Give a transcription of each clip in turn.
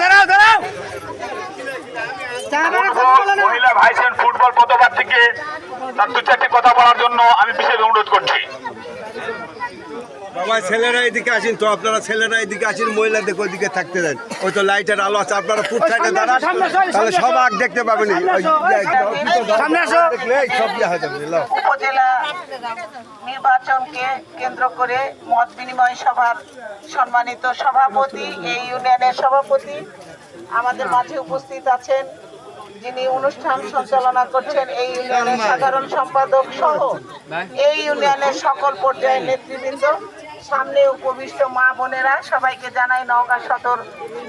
দাঁড়াও দাঁড়াও। ফুটবল মহিলা ভাইসেন ফুটবল পদপ্রার্থীকে তার দু চারটি কথা বলার জন্য আমি বিশেষ অনুরোধ করছি। বাবা ছেলেরা এদিকে আসেন তো আপনারা ছেলেরা এদিকে আসেন মহিলাদের ওইদিকে থাকতে দেন। ওই তো লাইটের আলো আছে আপনারা ফুট সাইডে দাঁড়ান। তাহলে সব আগ দেখতে পাবেন সামনে আসো। দেখলে সব যাবে বুঝলো? উপজেলা নির্বাচনকে কেন্দ্র করে মত বিনিময় সভার সম্মানিত সভাপতি এই ইউনিয়নের সভাপতি আমাদের মাঝে উপস্থিত আছেন। যিনি অনুষ্ঠান সঞ্চালনা করছেন এই ইউনিয়নের সাধারণ সম্পাদক সহ এই ইউনিয়নের সকল পর্যায়ের নেতৃবৃন্দ। সামনে উপবিষ্ট মা বোনেরা সবাইকে জানাই নওগাঁ সদর,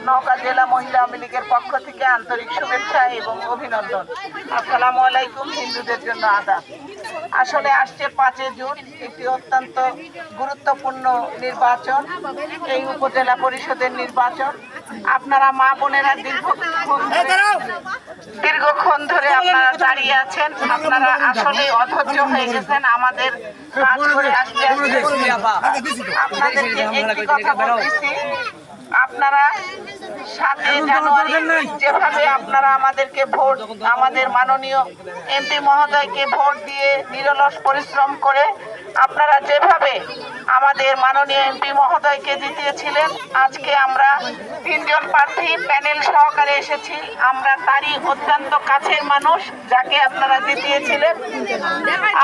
নওগাঁ জেলা মহিলা আওয়ামী লীগের পক্ষ থেকে আন্তরিক শুভেচ্ছা এবং অভিনন্দন। আসসালামু আলাইকুম, হিন্দুদের জন্য আদাব। আসলে আসছে পাঁচে জুন, একটি অত্যন্ত গুরুত্বপূর্ণ নির্বাচন, এই উপজেলা পরিষদের নির্বাচন। আপনারা মা বোনেরা দীর্ঘক্ষণ ধরে দীর্ঘক্ষণ ধরে আপনারা দাঁড়িয়ে আছেন। আপনারা আসলে অধৈর্য হয়ে গেছেন। আমাদের কাজ করে আসতে আসতে আপনাদেরকে একটি কথা বলতেছি। আপনারা সাতই জানুয়ারি যেভাবে আপনারা আমাদেরকে ভোট আমাদের মাননীয় এমপি মহোদয়কে ভোট দিয়ে নিরলস পরিশ্রম করে আপনারা যেভাবে আমাদের মাননীয় এমপি মহোদয়কে জিতিয়েছিলেন আজকে আমরা তিনজন প্রার্থী প্যানেল সহকারে এসেছি। আমরা তারই অত্যন্ত কাছের মানুষ যাকে আপনারা জিতিয়েছিলেন।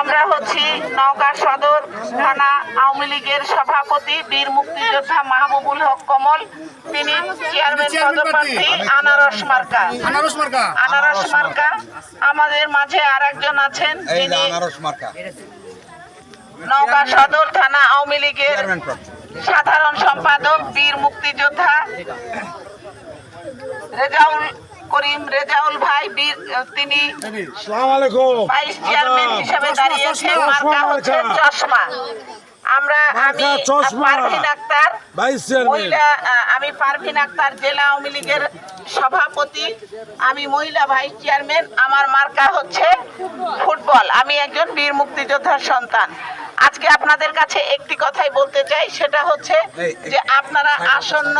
আমরা হচ্ছি নওগাঁ সদর থানা আওয়ামী লীগের সভাপতি বীর মুক্তিযোদ্ধা মাহবুবুল হক কমল। তিনি চেয়ারম্যান পদপ্রার্থী আনারস মার্কা। আনারস মার্কা? আনারস মার্কা। আমাদের মাঝে আর একজন আছেন তিনি যিনি আনারস মার্কা। নওগাঁ সদর থানা আওয়ামী লীগের সাধারণ সম্পাদক বীর মুক্তিযোদ্ধা রেজাউল করিম রেজাউল ভাই বীর তিনি ভাইস চেয়ারম্যান হিসেবে দাঁড়িয়েছেন। মার্কা হচ্ছে চশমা। আমরা আমি পারভিন আক্তার মহিলা আমি পারভিন আক্তার জেলা আওয়ামী লীগের সভাপতি। আমি মহিলা ভাইস চেয়ারম্যান। আমার মার্কা হচ্ছে ফুটবল। আমি একজন বীর মুক্তিযোদ্ধার সন্তান। আজকে আপনাদের কাছে একটি কথাই বলতে চাই সেটা হচ্ছে যে আপনারা আসন্ন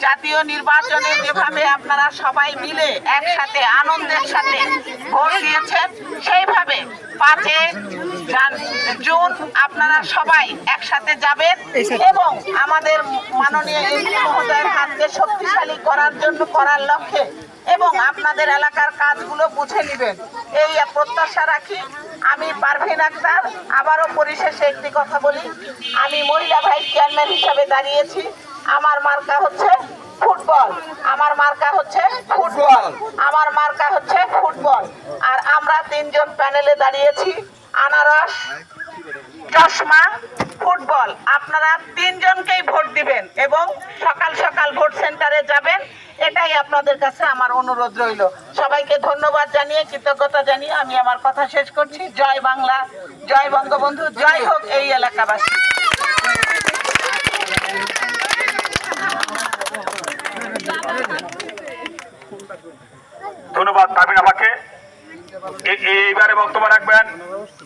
জাতীয় নির্বাচনে যেভাবে আপনারা সবাই মিলে একসাথে, আনন্দের সাথে ভোট দিয়েছেন, সেইভাবে পাঁচে জান- আপনারা সবাই একসাথে যাবেন এবং আমাদের মাননীয় মহোদয়ের হাতকে শক্তিশালী করার জন্য, করার লক্ষ্যে এবং আপনাদের এলাকার কাজগুলো বুঝে নেবেন। এই প্রত্যাশা রাখি। আমি পারভিন আক্তার, আবারও পরিশেষে একটি কথা বলি। আমি মহিলা ভাইস চেয়ারম্যান হিসাবে দাঁড়িয়েছি। আমার মার্কা হচ্ছে ফুটবল। আমার মার্কা হচ্ছে ফুটবল। আমার মার্কা হচ্ছে ফুটবল। আর আমরা তিনজন প্যানেলে দাঁড়িয়েছি আনারস চশমা ফুটবল। আপনারা তিনজনকেই ভোট দিবেন এবং সকাল সকাল ভোট সেন্টারে যাবেন। এটাই আপনাদের কাছে আমার অনুরোধ রইল। সবাইকে ধন্যবাদ জানিয়ে কৃতজ্ঞতা জানিয়ে আমি আমার কথা শেষ করছি। জয় বাংলা। জয় বঙ্গবন্ধু। জয় হোক এই এলাকাবাসী। ধন্যবাদ পারবেন আমাকে। এইবারে বক্তব্য রাখবেন।